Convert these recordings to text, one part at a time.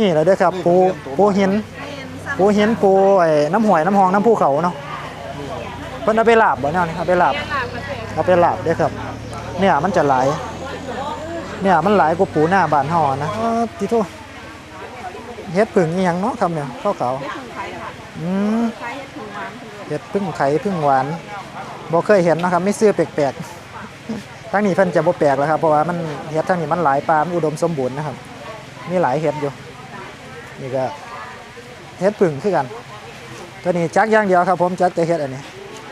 นี่แหละเด้อครับปูปูหินปูหินปูไอ้น้ำหวยน้ำหองน้ำภูเขาเนาะเพิ่นเอาไปลาบบ่เนี่ยนี่เอาไปลาบเอาไปลาบเด้อครับ เนี่ยมันจะหลายเนี่ยมันหลายกว่าปูหน้าบ้านเฮาอะนะเออติโทเฮ็ดผึ่งอีหยังเนาะครับเนี่ยข้าวขาวอืมเฮ็ดพึ่งไข่พึ่งหวานบ่เคยเห็นนะครับไม่ซื้อแปลกๆทั้งนี้เพิ่นจะบ่แปลกแล้วครับเพราะว่ามันเฮ็ดทั้งนี้มันหลายปลามันอุดมสมบูรณ์นะครับมีหลายเห็ดอยู่ นี่ก็เห็ดผึ่งคือกัน ตัวนี้จักอย่างเดียวครับผมจักแต่เห็ดอันนี้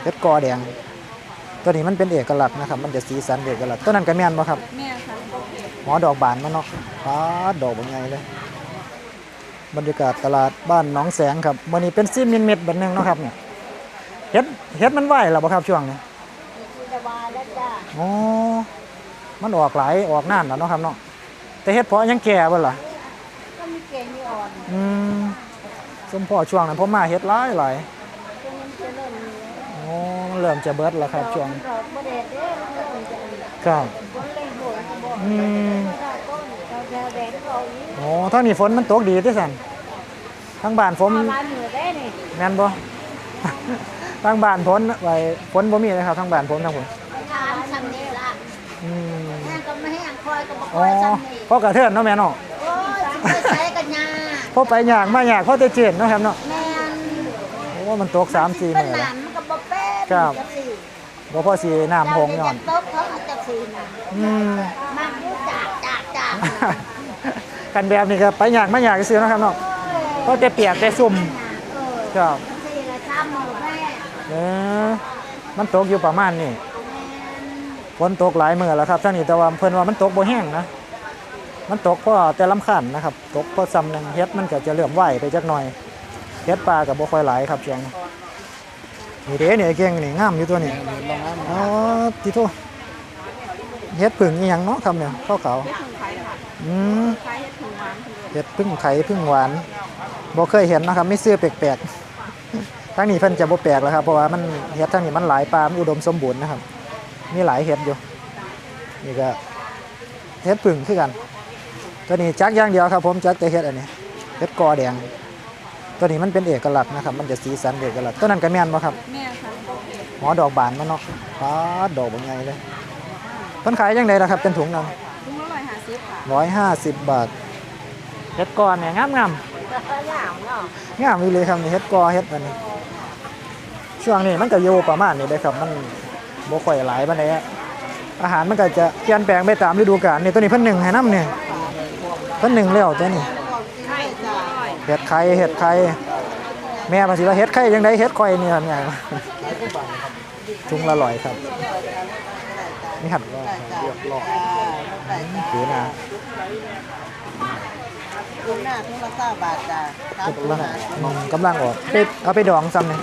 เห็ดกอแดง ตัวนี้มันเป็นเอกลักษณ์นะครับ มันจะสีสันเอกลักษณ์ตัวนั้นก็แม่นบ่ครับแม่ค่ะหมอดอกบานมันเนาะฟ้าดอกบางไงเลยบรรยากาศตลาดบ้านหนองแสงครับวันนี้เป็นซีมินเม็ดแบบนึงเนาะครับเนี่ยเห็ดเห็ดมันไหวแล้วบ่ครับช่วงนี้จะวาแล้วจ้าอ๋อมันออกหลายออกนานแล้วเนาะครับเนาะแต่เห็ดเพาะยังแก่บ่ล่ะก็มีเกณฑ์มีอ่อนอืมสมพอช่วงนั้นผมมาเฮ็ดหลายหลายตัวนี้จะเริ่มมีโอ้มันเริ่มจะเบิดแล้วครับช่วงดอกบเดดเด้มันก็คงจะอันนี้ครับบนเล่งโบยเขาบอกอืมถ้าก้นเราจะแดงเขาอีกโอ้ทางนี้ฝนมันตกดีที่สั่นทางบ้านผมมาล้านเหนือได้นี่แม่นบ่ทางบ้านฝนไว้ฝนบ่มีเลยครับทางบ้านผมทางผมงานซ้ำนี่ละอืมแห้งก็ไม่แห้งคอยก็บอกคอ๋ออยซ้ำนี่ พ่อกระเทือนเนาะแม่เนาะ โอ้ยสิไปใช้กันยา พ่อไปยากมายากพ่อแต่เจ็ดเนาะครับเนาะแม่นโอ้มันตก3 4เป็มื้นอหแล้วนามมันก็บ่แป้นครับจังสิบ่พอสิน้ำหงย้อนเจ้าจะตบเขาอาจจะสีน่ะอืมมาพูดจากจากจากกันแบบนี้ก็ไปยากมายากซื่อๆเนาะครับเนาะเพราะแต่เปียกแต่ซุ่มเออครับสี่ละสามหมื่นแม่เออมันตกอยู่ประมาณนี้ฝนตกหลายมื้อแล้วครับท่างนี้แต่ว่าเพิ่นว่ามันตกบ่แห้งนะ มันตกเพราะแต่ลำคันนะครับ ตกเพราะซ้ำหนึงเฮ็ดมันก็จะเริ่อมไหวไปจักหน่อยเฮ็ดปลาก็บ่ค่อยไหลครับช่วงนี้นี่เด้เนี่ไอ้เก่งนี่งามอยู่ตัวนี้อ๋อติโทเฮ็ดผึ่งอีหยังเนาะครับเนี่ยขาวๆอืมใช้ถุงหวาเห็ดพึ่งไข่พึ่งหวานบ่เคยเห็นนะครับไม่ซื้อแปลกๆทั้งนี้เพิ่นจะบ่แปลกแล้วครับเพราะว่ามันเห็ดทั้งนี้มันหลายปลามันอุดมสมบูรณ์นะครับ มีหลายเห็ดอยู่นี่ก็เห็ดพึ่งคือกัน ตัวนี้จักอย่างเดียวครับผมจักแต่เห็ดอันนี้เห็ดกอแดง ตัวนี้มันเป็นเอกลักษณ์นะครับ มันจะสีสันเอกลักษณ์ตัวนั้นก็แม่นบ่ครับแม่ค่ะหมอดอกบานมันเนาะฟ้าดอกบางไงเลยเพิ่นขายยังไงล่ะครับเป็นถุงนั้นถุงละร้อยห้าสิบค่ะร้อยห้าสิบบาทเห็ดกอนเนี่ยงามงามยาวเนาะๆงามอีเลยครับนี่เห็ดกอเห็ดอันนี้ช่วงนี้มันก็อยู่ประมาณนี้เลยครับ มันบ่ค่อยหลายปานใดอะอาหารมันก็จะเปลี่ยนแปลงไปตามฤดูกาลนี่ตัวนี้เพิ่นหนึ่งให้น้ำเนี่ย เพิ่นหนึ่งแล้วตัวนี้ใช่จ้ะเห็ดไข่เห็ดไข่แม่ภาษีว่าเห็ดไข่ยังไดเห็ดข่อยนี่ครับเนี่ยถุงละร้อยครับนี่หัดว่าเรียบร้อยถือนะถุงหน้าถุงละเก้าบาทจ้ะสามถุงกำลังหาอืมกำลังออกไปเอาไปดองซ้ำเนี่ย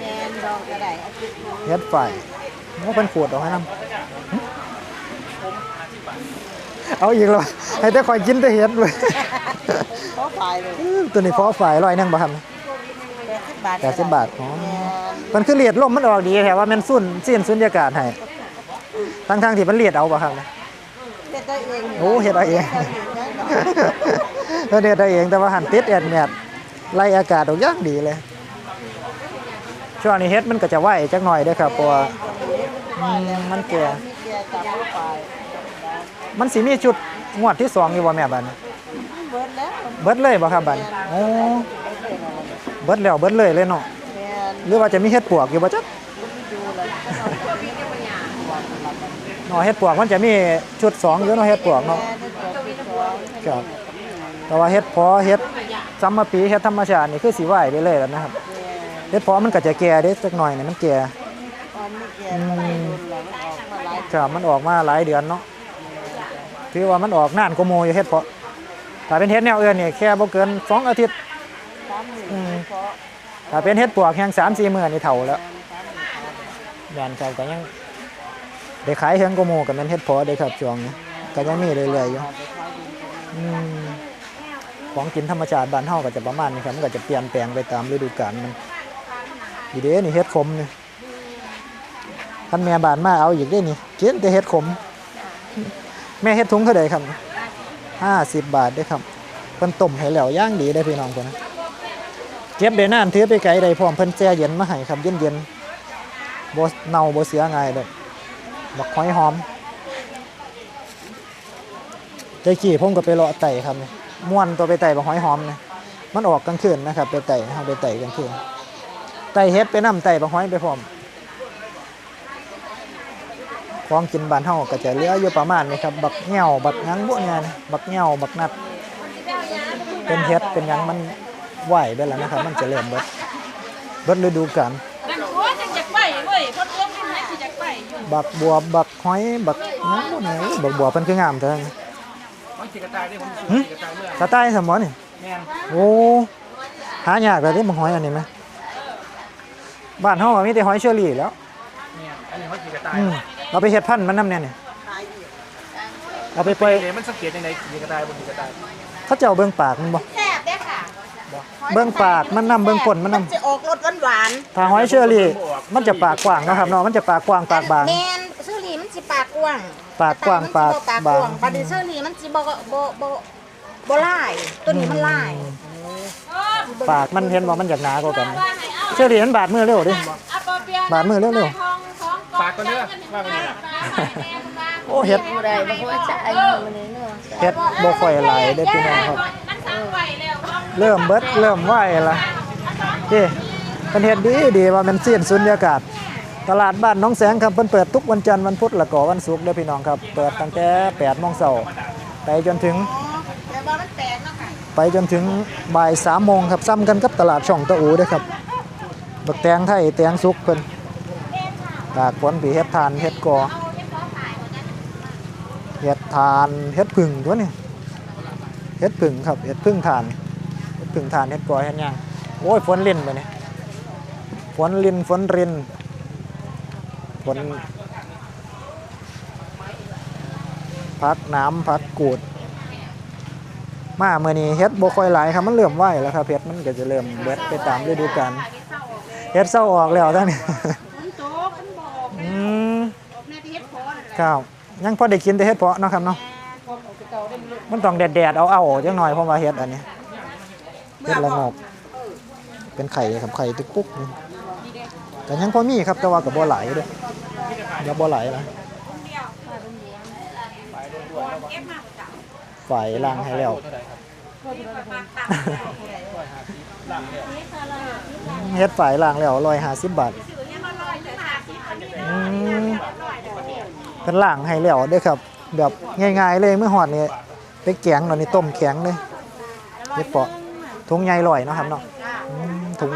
แมนดองกระไดเอาไปถุงเฮ็ดไฟมันเป็นขวดออกให้นำ เอาอีกแล้วให้แต่คอยกินแต่เฮ็ดเลยเพราะฝ่ายเลยตัวนี้พอฝ่ายร้อยหนึงบ่ครับแปดสิบบาท80บาทอ๋อแมนมันคือเลียดลมมันออกดีแถวว่ามันสุ่นสิ้นสุญญากาศให้ทั้งๆที่มันเลียดเอาบ่ครับเฮ็ดได้เองโอ้เฮ็ดเอาเองเออเฮ็ดได้เองแต่ว่าหันติดแอดแมดไล่อากาศออกอย่างดีเลยช่วงนี้เฮ็ดมันก็จะไหวจักหน่อยเด้อครับเพราะว่าอืมมันแก่ มีแก่จับลูกฝ่ายมันสิมีชุดงวดที่สองอยู่บ่แม่บัดนี้เบิดแล้วเบิดเลยบ่ครับบัดนี้โอ้เบิดแล้วเบิดเลยเลยเนาะแมนหรือว่าจะมีเห็ดปวกอยู่บ่จ๊ะดูเลยเนาะเห็ดปวกมันจะมีชุดสองอยู่เนาะเห็ดปวกแมเนาะนได้ตัวที่สองครับ แต่ว่าเห็ดเพอเห็ดซัมมะปีเห็ดธรรมชาตินี่คือสิไหวไปเลยแล้วนะครับแมนเห็ดเพอมันก็จะแก่เด้สักหน่อยนี่มันแก่ ตอนนี้แก่ก็ได้รุนแล้วมันออกมาหลาย ครับมันออกมาหลายเดือนเนาะ ถือว่ามันออกนานกว่าหมู่อยู่เห็ดเพาะถ้าเป็นเห็ดแนวอื่นนี่แค่บ่เกินสองอาทิตย์สามหมื่นอืมเพราะถ้าเป็นเห็ดปวกแห้ง3-4มื้อนี่เฒ่าแล้วสามหมื่นยานครับก็ยังได้ขายเฮืองกว่าหมู่ก็แม่นเห็ดเพาะเด้ครับช่วงนี้ก็ยังมีเรื่อยๆอยู่อืมของกินธรรมชาติบ้านเฮาก็จะประมาณนี้ครับมันก็จะเปลี่ยนแปลงไปตามฤดูกาลมันอีเด้นี่เฮ็ดขมนี่ท่านแม่บ้านมาเอาอีกเด้นี่กินแต่เฮ็ดขม แม่เฮ็ดถุงเท่าใดครับ50บาทเด้ครับพิ่นต้มให้แล้วย่างดีได้พี่น้องพุ่นนะเก็บได้นานถือไปไกลได้พร้อมเพิ่นแช่เย็นมาให้ครับเย็นๆบ่เน่าบ่เสียง่ายเด้อบักหอยหอมใจกี่ผมก็ไปเลาะไต่ครับม่วนตัวไปไต่บักหอยหอมนี่มันออกกลางคืนนะครับ ไปไต่เฮาไปไต่กลางคืนไต่เฮ็ดไปนํไต่บักหอยไปพร้อม ของกินบ้านเฮาก็จะเหลืออยู่ประมาณนี้ครับบักเหง่าบักหยังบ่เนี่ยนะบักเหง่าบักนัด เป็นเฮ็ดเป็นหยังมันไหวไปแล้วนะครับ มันจะเริ่มเบิดเบิดฤดูกาลนั่นโอ้ยจังอยากไปเว้ยพอตัวมันไหนสิอยากไปอยู่บักบัวบักหอยบักหยังบ่เนี่ยบักบัวเพิ่นคืองามเท่านั้นมันขี่กระต่ายได้ผมหึขี่กระต่ายเมื่อกระต่ายสมอนี่แม่นโอ้หายากเลยที่บักหอยอันนี้ไหมบ้านเฮาก็มีแต่หอยเชอรี่แหล้ว แม่นอันนี้เขาขี่กระต่ายอืมเราไปเฮ็ดพันธุ์มันนำแน่นี่เอาไปปล่อยเดี๋ยวมันสังเกตยังไงขี่กระต่ายบนขี่กระต่ายเขาเจ้าเบิ่งปากมันบ่ แซ่บเด้อค่ะเบิ่งปากมันนํเบิ่งก้นมันนํจะออกรสหวานถ้าหอยเชอรี่มันจะปากกว้างนะครับเนาะมันจะปากกว้างๆปากบาง แมนเชอรี่มันสิปากกว้างปากกว้างปากปากบากงว้างปลาดิเชอรี่มันสิบ่บ่บ่บ่ลายตัวนี้มันลาย ปากมันเห็นว่ามันอยากหนากว่ากันเชอรี่มันบาดมือเร็วดิบาดมือเร็วเร็วปากก็เนื้อว่าไปเนี่ยโอ้เฮ็ดบ่ได้บ่ว่าจะอายุมันนี่เนาะเฮ็ดบ่ค่อยหลายเด้อพี่น้องครับมันสั่งไว้แล้วเริ่มเบิดเริ่มไหวละเด้เพิ่นเฮ็ดดีดีว่ามันสิ้นสุญญากาศตลาดบ้านหน้องแสงครับเพิ่นเปิดทุกวันจันทร์วันพุธและก็วันศุกร์เด้อพี่น้องครับ เปิดตั้งแต่8โมงเช้าไปจนถึง ไปจนถึงบ่ายสามโมงครับซ้ำกันกับตลาดช่องตะอูด้วยครับบักแตงไทยแตงสุกเพิ่นตากฝนปีเฮ็ดทานเฮ็ดกอเฮ็ดทานเฮ็ดผึ่งตัวนี้เฮ็ดผึ่งครับเฮ็ดผึ่งทานเฮ็ดผึ่งทานเฮ็ดกอเฮ็ดยังโอ้ยฝนลิ่นไปนี่ยฝนลิ่นฝนรินฝนพักน้ำพักกูด มาเมื่อนี้เฮ็ดบ่ค่อยหลายครับมันเริ่มไหวแล้วครับเฮ็ดมันก็จะเริ่มเบิดไปตามฤดูกาลเฮ็ดเศร้าออกแล้วทั้งนี้มันโตมันบ่อืมแม่ที่เฮ็ดพอนั่นแหละครับยังพอได้กินแต่เฮ็ดเพาะเนาะครับเนาะมันต้องแดดๆเอาเอาจังหน่อยเพราะว่าเฮ็ดอันนี้เฮ็ดละงอกเป็นไข่ครับไข่ตุกปุ๊กนี่แต่ยังพอมีครับแต่ว่าก็บ่หลายเด้อยังบ่หลายนะ ฝ่ายล้างให้แล้ว เฮ็ดฝ่ายล่างแล้วร้อยห้าสิบบาทเป็นล่างให้แล้วด้อครับ แบบง่ายๆเลยเมื่อหอดนี่ไปแกงหน่อยนี่ต้มแข็งเลยเฮ็ดเปาะถุงใหญ่ลอยนะครับเนาะถุง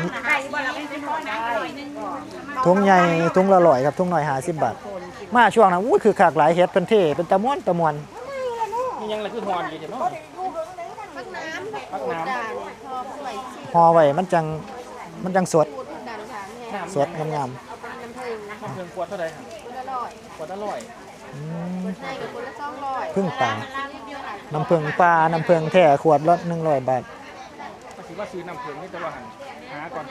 ถุงใหญ่ถุงละร้อยครับถุงหน่อยหาสิบบาท มาช่วงนั้นอู้คือขากหลายเฮ็ดเป็นเท่เป็นตะม่วนตะมวนนี่ ยังอะไรคือฮอนอยู่เนาะพักน้ำพักน้ห่อไว้มันจังมันจังสดดันทางเนี่ยสดงามน้ำผึ้งำน้ำเพียงขวดเท่าไหร่ครับคนละร้อยขวดละร้อยๆอืมได้กับคนละสองร้อยพึ่งป่าน้ำผึ้งปลาน้ำผึ้งแท้ขวดละ100บาท ก็ถือว่าซื้อน้ำเพียงนี่จะว่าหันหาก่อน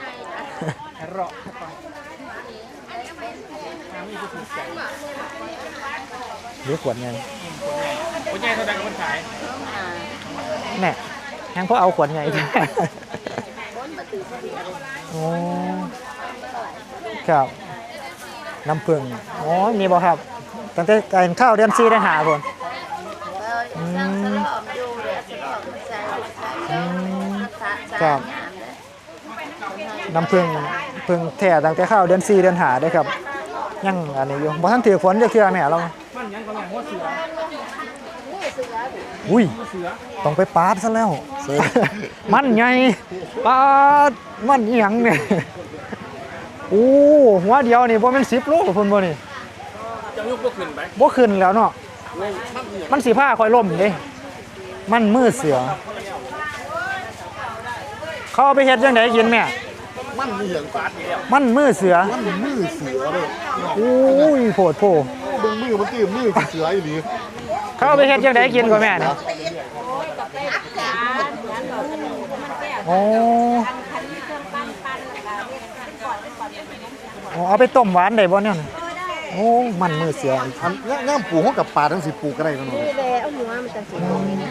หารอก่อนหามีผู้ถูกใจหรือขวดใหญ่คนใหญ่คนใหญ่เท่าไหร่ก็คนขายแน่ยังพอเอาขวดใหญ่โอ้ครับน้ำผึ้งอ้ยมีบ่ครับตั้งแต่การข้าวเดือนซีได้หาคน เออยังสลอมอยู่เลยสลอมใส่ใส่ อืม สะ ครัสะบงามเลยน้ำผึ้งผึ้งแท้ตั้งแต่ข้าวเดือนซีเดือนหาได้อครับยังอันนี้อยู่บ่ทันถือฝนจะเครื่องเนี่ยเรามันยังก็แม่หัวเสืออุ้ยหัวเสือต้องไปปาดซะแล้ว มันไงปาดมันเอียงเนี่ยโอ้หัวเดียวนี่บ่แม่น10โลพุ่นบ่นี่จะยกก็ขึ้นไปบ่ขึ้นแล้วเนาะมันสิผ้าคอยล่มเด้มันมือเสือ เขาเอาไปเฮ็ดจังไดกินแม่ มันมีเหลืองฟาดอยู่แล้วมันมือเสือ มันมือเสือเลยโอ้ยโผดโผเบิ่งมือมันตีมือเสืออีหลีเขาเอาไปเฮ็ดจังไดกินก่อนแม่นี่โอ้โอ้เอาไปต้มหวานได้บ่เนี่ยน่ะ โอ้มันมือเสืออีกอันย่ามปลูกเขากับปลาทั้งสิปลูกก็ได้กันหมดนี่แหละเอาหัวมันจะสิ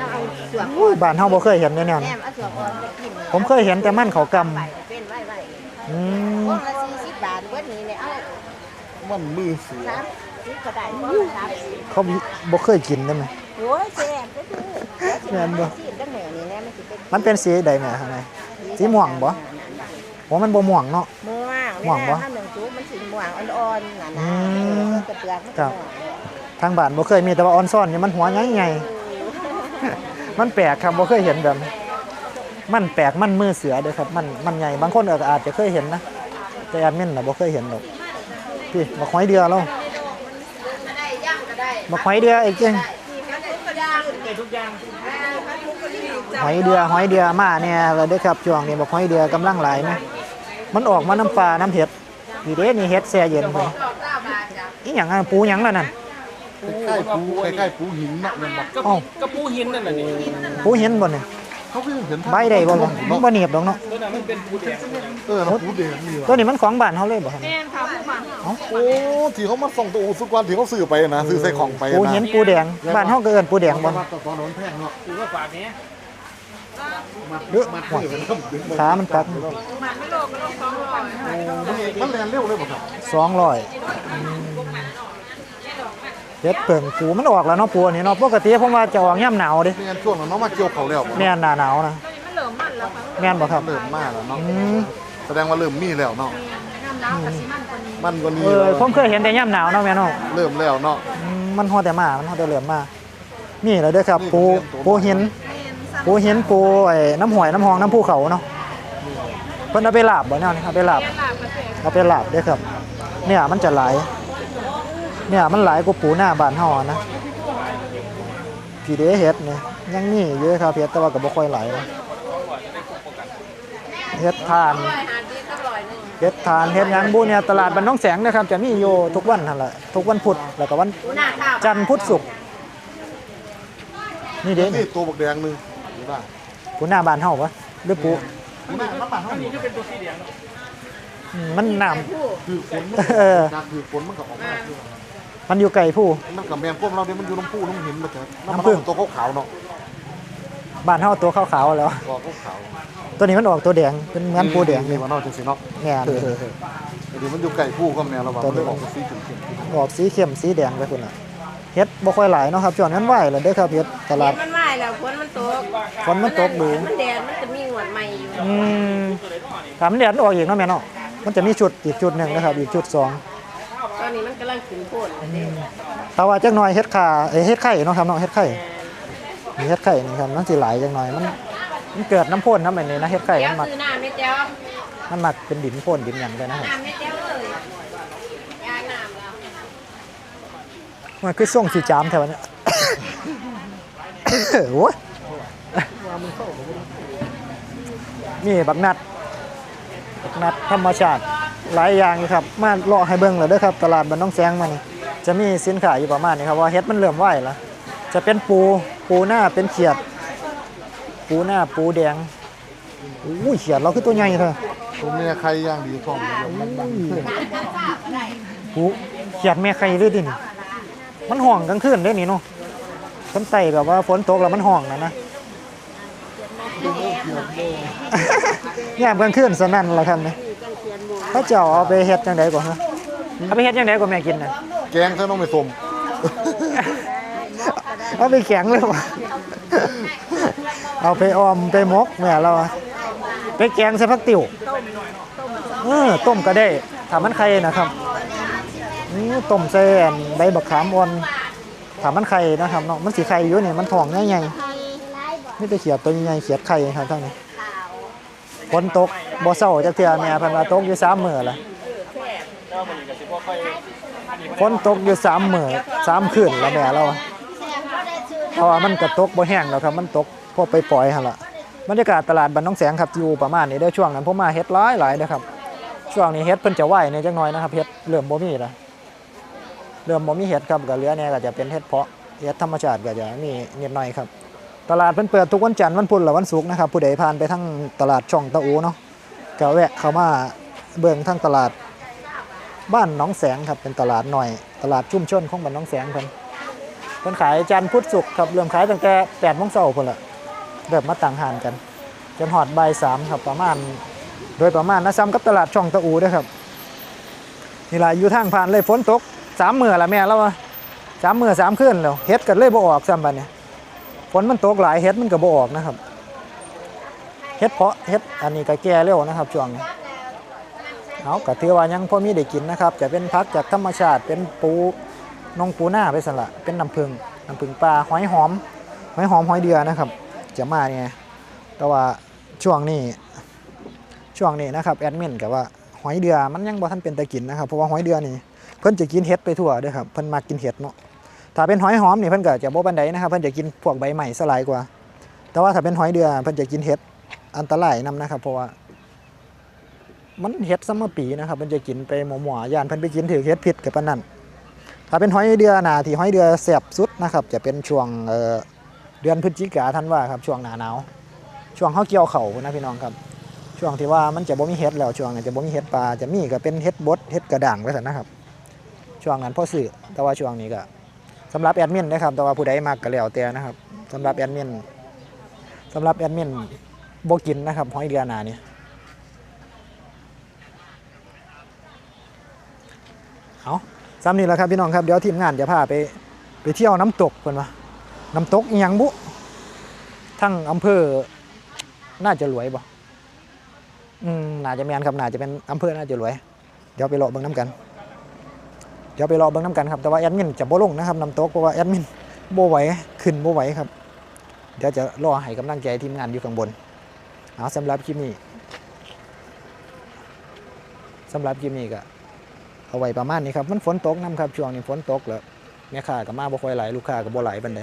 ถ้าเอาเสือกอุ้ยบ้านเฮาบ่เคยเห็นแนวๆแหนนี้มเอาเสือกอ่อนไปกินผมเคยเห็นแต่มันเขากำไปเป็นไว้ไว้อืมพวกละ40บาทเบิดนี้เนี่ยเอามันมือเสือ30ก็ได้พวกละ30เขาบ่เคยกินได้ไหม โอ้ยแซ่บเด้อแม่นบ่ สิจังแหน่นี่แหละมันสิเป็นมันเป็นสีใดแม่ข้างใน สีม่วงบ่ผมมันบ่ม่วงเนาะม่วง ม่วงบ่ถ้าหนึ่งจุ๊บมันสีม่วงอ่อนๆน่ะอืนะมกระเปลือกมันครัก็บม่วงเลยทางบ้านบ่เคยมีแต่ว่าออนซ่อนนี่มันหัวใหญ่ๆมันแปลกครับบ่เคยเห็นแบบนี้มันแปลกมันมือเสือเด้อครับ มันมันใหญ่บางคนก็อาจจะเคยเห็นนะแต่แอดมินน่ะบ่เคยเห็นดอกพี่บักหอยเดือเราบักหอยเดือไอ้เก่งหอยเดือหอยเดือมาเนี่ยแล้วเด้อครับช่วงนี้บักหอยเดือกำลังหลายนะ มันออกมาน้ำปลาน้ำเห็ดนี่เด้นี่เห็ดแช่เย็นไปอีหยังอะปูหยังล่ะนั่นใกล้ๆปูใกล้ๆปูหินเนาะแมันบอกกระเอ้ากระปูหินนั่นน่ะนี่ปูเห็นบ่เนี่ยเขาก็ยังเห็นใบได้บ่บ่มันบ่เหนียบดอกเนาะตัวนั้นมันเป็นปูแดงเออนะปูแดงนี่ตัวว่ะนี้มันของบ้านเฮาเลยบ่ครับโอ้ที่เขามาส่งตัวอูสุกวันที่เขาซื้อไปนะซื้อใส่ของไปนะปูเห็นปูแดงบ้านเฮาก็เอิ้นปูแดงบ่มาตอนนั้นแพงเนาะปูก็ฝากนี้มัด เยอะมัดเยอะครับดึงไปขามันปักมันแรงเร็วเลยบ่ครับ200เฮ็ดเปิ่งปูมันออกแล้วเนาะปูอันนี้เนาะปกติผมว่าจะออกยามหนาวเด้ไม่งั้นช่วงนั้นน้องมาเกี่ยวเขาแล้วบ่แม่นหน้าหนาวนะแม่นบ่ครับเริ่มมาแล้วเนาะอืมแสดงว่าเริ่มมีแล้วเนาะมันกว่านี้เออแล้วผมเคยเห็นแต่ยามหนาวเนาะแม่เนาะเริ่มแล้วเนาะอืมมันฮอดแต่มามันฮอดแต่เหลือมมานี่แหละเด้อครับปูปูหิน ปูหินปูไอ้น้ำหอยน้ำหองน้ำภูเขาเนาะเพิ่นเอาไปลาบบ่แนวนี้เอาไปลาบเอาไปลาบเด้ครับ เนี่ยมันจะหลายเนี่ยมันหลายกว่าปูหน้าบานเฮาอนะพี่เดเฮ็ดเนี่ยยังมีอยู่เด้อครับเฮ็ดแต่ว่าก็บ่ค่อยหลายนะเฮ็ดทานเฮ็ดทานเฮ็ดยังบุเนี่ยตลาดบ้านน้องแสงนะครับ จะมีอยู่ทุกวันนั่นแหละทุกวันพุธแล้วก็วันจันทร์พุธศุกร์นี่เด้นี่ตัวบักแดงหนึง เห็นป่ะปูหน้าบ้านเฮาปะหรือปูนี่น้ำมันเท่านี้นี่เป็นตัวสีแดงอืมมันน้ คือฝนำเออจากคือฝนมันก็ออกมามันอยู่ไกลผู้ มันกับแมนพวกเราเนี่ยมันอยู่น้ำพุน้ำหินมาจากน้ำผึ้งตัวขาวๆเนาะบ้านเฮาตัวขาวๆแล้วตัวขาวตัวนี้มันออกตัวแดงเป็นเหมือนปูแดงนี่มันนอกจังสิเนาะแง่นเดี๋ยวมันอยู่ไก่ผู้ก็แมวเราบอกมันเลยออกเป็นสีจุ่มออกสีเข้มสีแดงไปพุ่นน่ะ เฮ็ดบ่ค่อยหลายเนาะครับช่วงนั้นไหวแล้วเด้อครับเฮ็ดตลาดมันไหวแล้วฝนมันตกฝนมันตกดูมันแดดมันจะมีหวดใหม่อยู่อืมถามนแดดมันออกอีกเนาะแม่เนาะมันจะมีชุดอีกชุดหนึ่งนะครับอีกชุดสองตอนนี้มันกำลังขึ้นโพดเลยเด้แต่ว่าจักหน่อยเฮ็ดขาเอ้ยเฮ็ดไข่เนาะครับเนาะเฮ็ดไข่นี่เฮ็ดไข่นี่ครับมันสิหลายจักหน่อยมันมันเกิดน้ำพ่นน้ำอันนี้นะเฮ็ดไข่เจ้ามันมักซื้อน้ำไม่เจ้ามันมักเป็นดินพ่นดินหยังไปนะครับ น้ำไม่เจ้าเลยยาน้ำแล้ว มันคือส่งสีจามแถวเนี้ยโอ้ยนี่บักนัดบักนัดธรรมชาติหลายอย่างอยู่ครับ มาเลาะให้เบิ่งเลยเด้อครับ ตลาดบ้านน้องแซงมานี่จะมีสินค้าอยู่ประมาณนี้ครับว่าเฮ็ดมันเริ่มไหวแล้วจะเป็นปูปูหน้าเป็นเขียด ปูหน้าปูแดงอุ้ยเขียดเราคือตัวใหญ่เถอะตัวแม่ใครย่างดีท้องมันมันมันปูเขียดแม่ไข่เลยดินี่ มันห่องกลางคืนได้นี่เนาะคนไต่แบบว่าฝนตกแล้วมันห่องนะนะยามกลางคืนสนั่นละครับเนี่ยเขาเจ้าเอาไปเฮ็ดจังไดก่อนฮะเอาไปเฮ็ดจังไดก่อนแม่กินน่ะแกงถ้าน้องไม่สมเอาไปแข็งเลยวะเอาไปออมไปมกแม่เราอะไปแกงใส่ผักติ๋วเออต้มก็ได้ถามมันไข่นะครับอือ ต้มใส่อันใบบักขามอ่อนถามมันไข่นะครับเนาะมันสีไข่อยู่นี่มันทองใหญ่ๆนี่ไปเขียดตัวใหญ่เขียดไข่ครับทั้งนี้ฝนตกบ่เศร้าจักเทื่อแม่พิ่นว่าตกอยู่3มื้อละฝนตกอยู่3มื้อ3คืนแล้วแม่เราเพราะว่ามันกระตกบ่แห้งแล้วครับมันตกพอไปปล่อยหั่นล่ะบรรยากาศตลาดบ้านน้องแสงครับอยู่ประมาณนี้เด้ช่วงนั้นผมมาเฮ็ดหลายหลายเด้อครับช่วงนี้เฮ็ดเพิ่นจะไหวในจักหน่อยนะครับเฮ็ดเริ่มบ่มีแล้ว เริ่มบ่มีเฮ็ดครับก็เหลือแน่ก็จะเป็นเฮ็ดเพาะเฮ็ดธรรมชาติก็จะมีนิดหน่อยครับ ตลาดเพิ่นเปิดทุกวันจันทร์วันพุธและวันศุกร์นะครับผู้ใดผ่านไปทางตลาดช่องตะอูเนาะก็แวะเข้ามาเบิ่งทางตลาดบ้านหนองแสงครับเป็นตลาดหน่อย ตลาดชุ่มชนของบ้านหนองแสงเพิ่นเพิ่นขายจันทร์พุธศุกร์ครับเริ่มขายตั้งแต่8โมงเช้าพุ่นละเริ่มมาตั้งหานกัน จนหอดบ่ายสามครับประมาณ โดยประมาณนะซ้ำกับตลาดช่องตะอูด้วยครับนี่แหละอยู่ทางผ่านเลยฝนตก สามมื้อละแม่แล้ววะสามมื้อสามคืนแล้วเฮ็ดกันเลยบ่ออกซ้ำบัดนี้ฝนมันตกหลายเฮ็ดมันก็บ่ออกนะครับเฮ็ดเพาะเฮ็ดอันนี้ก็แก่เร็วนะครับช่วงนี้เอาก็ถือว่ายังพอมีได้กินนะครับ จะเป็นพักจากธรรมชาติเป็นปูนงปูหน้าไปสั่นละเป็นน้ำผึ้งน้ำผึ้งปลาหอยหอมหอยหอมหอยเดือนะครับ จะมาเนี่ยแต่ว่าช่วงนี้ช่วงนี้นะครับแอดมินกับว่าหอยเดือมันยังบ่ทันเป็นตะกินนะครับเพราะว่าหอยเดือนี่ พิ่นจะกินเห็ดไปทั่วเด้วยครับเพิ่นมากินเห็ดเนาะถ้าเป็นหอยหอมนี่เพิ่นก็จะบ่ปานใดนะครับเพิ่นจะกินพวกใบใหม่สลายกว่า แต่ว่าถ้าเป็นหอยเดือเพิ่นจะกินเห็ดอันตรายนำนะครับ เพราะว่ามันเห็ดซัมเมอร์ปีนะครับมันจะกินไปหมอหมอยานเพิ่นไปกินถือเห็ดพิษกับปนนั้นถ้าเป็นหอยเดือหนาที่หอยเดือแสบสุดนะครับ จะเป็นช่วงเดือนพฤศจิกาธันว่าครับช่วงหนาหนาวช่วงเขาเกี่ยวเข่านะพี่น้องครับ ช่วงที่ว่ามันจะบ่มีเห็ดแล้วช่วงนั้จะบ่มีเห็ดปลาจะมีก็เป็นเห็ดบดเห็ดกระด่างไว้สันนะครับ ช่วงนั้นพ่อสื่อแต่ว่าช่วงนี้ก็สำหรับแอดมินนะครับแต่ว่าผู้ใดมักก็แล้วแต่นะครับสำหรับแอดมินสำหรับแอดมินโบกินนะครับห้อยเดือหนานี่เอาซ้ำนี่แหละครับพี่น้องครับเดี๋ยวทีมงานจะพาไปไปเที่ยวน้ำตกเพิ่นว่าน้ำตกอียังบุทั้งอำเภอน่าจะรวยบ่อืมน่าจะแมนครับน่าจะเป็นอำเภอน่าจะรวย เดี๋ยวไปเลาะเบิ่งน้ำกัน เดี๋ยวไปรอเบิ้งน้ำกันครับ แต่ว่าแอดมินจะบ่ลงนะครับน้ำตกเพราะว่าแอดมินบ่ไหวขึ้นบ่ไหวครับ เดี๋ยวจะรอให้กำลังใจทีมงานอยู่ข้างบนเอาสำหรับคลิปนี้สำหรับคลิปนี้ก็เอาไว้ประมาณนี้ครับ มันฝนตกน้ำครับช่วงนี้ฝนตกแล้วแม่ค้าก็มาบ่ค่อยไหลลูกค้าก็บ่ไหลบันได